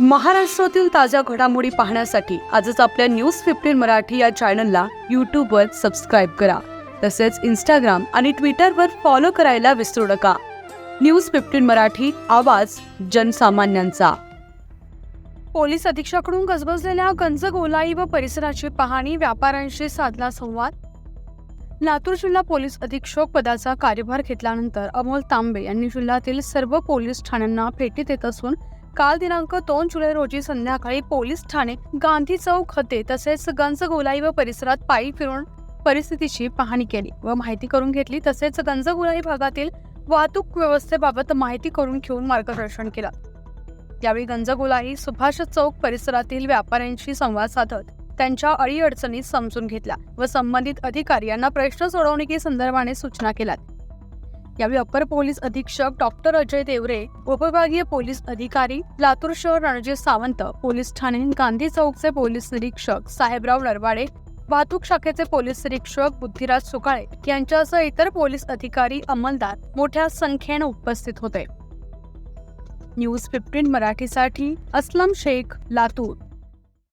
महाराष्ट्रातील ताज्या घडामोडी पाहण्यासाठी आजच आपल्या न्यूज फिफ्टीन मराठी या चॅनलला यूट्यूबवर सबस्क्राईब करा. तसेच इंस्टाग्राम आणि ट्विटरवर फॉलो करायला विसरू नका. न्यूज फिफ्टीन मराठी आवाज जनसामान्यांचा. पोलीस अधीक्षकाकडून गजबजलेल्या गंजगोलाई व परिसराची पाहणी व्यापाऱ्यांशी साधला संवाद? लातूर जिल्हा पोलीस अधीक्षक पदाचा कार्यभार घेतल्यानंतर अमोल तांबे यांनी जिल्ह्यातील सर्व पोलीस ठाण्यांना भेटी देत असून काल दिनांक दोन जुलै रोजी संध्याकाळी पोलीस ठाणे गांधी चौक हते तसेच गंजगोलाई व परिसरात पायी फिरून परिस्थितीची पाहणी केली व माहिती करून घेतली. तसेच गंजगोलाई भागातील वाहतूक व्यवस्थेबाबत माहिती करून घेऊन मार्गदर्शन केलं. यावेळी गंजगोलाई सुभाष चौक परिसरातील व्यापाऱ्यांशी संवाद साधत त्यांच्या अडीअडचणी समजून घेतल्या व संबंधित अधिकारी यांना प्रश्न सोडवणुकी संदर्भाने सूचना केल्या यावेळी अप्पर पोलीस अधीक्षक डॉक्टर अजय देवरे उपविभागीय पोलीस अधिकारी लातूर शहर रणजित सावंत पोलीस ठाणे गांधी चौकचे पोलीस निरीक्षक साहेबराव नरवाडे वाहतूक शाखेचे पोलीस निरीक्षक बुद्धिराज सुकाळे यांच्यासह इतर पोलीस अधिकारी अंमलदार मोठ्या संख्येने उपस्थित होते. न्यूज फिफ्टीन मराठीसाठी अस्लम शेख लातूर.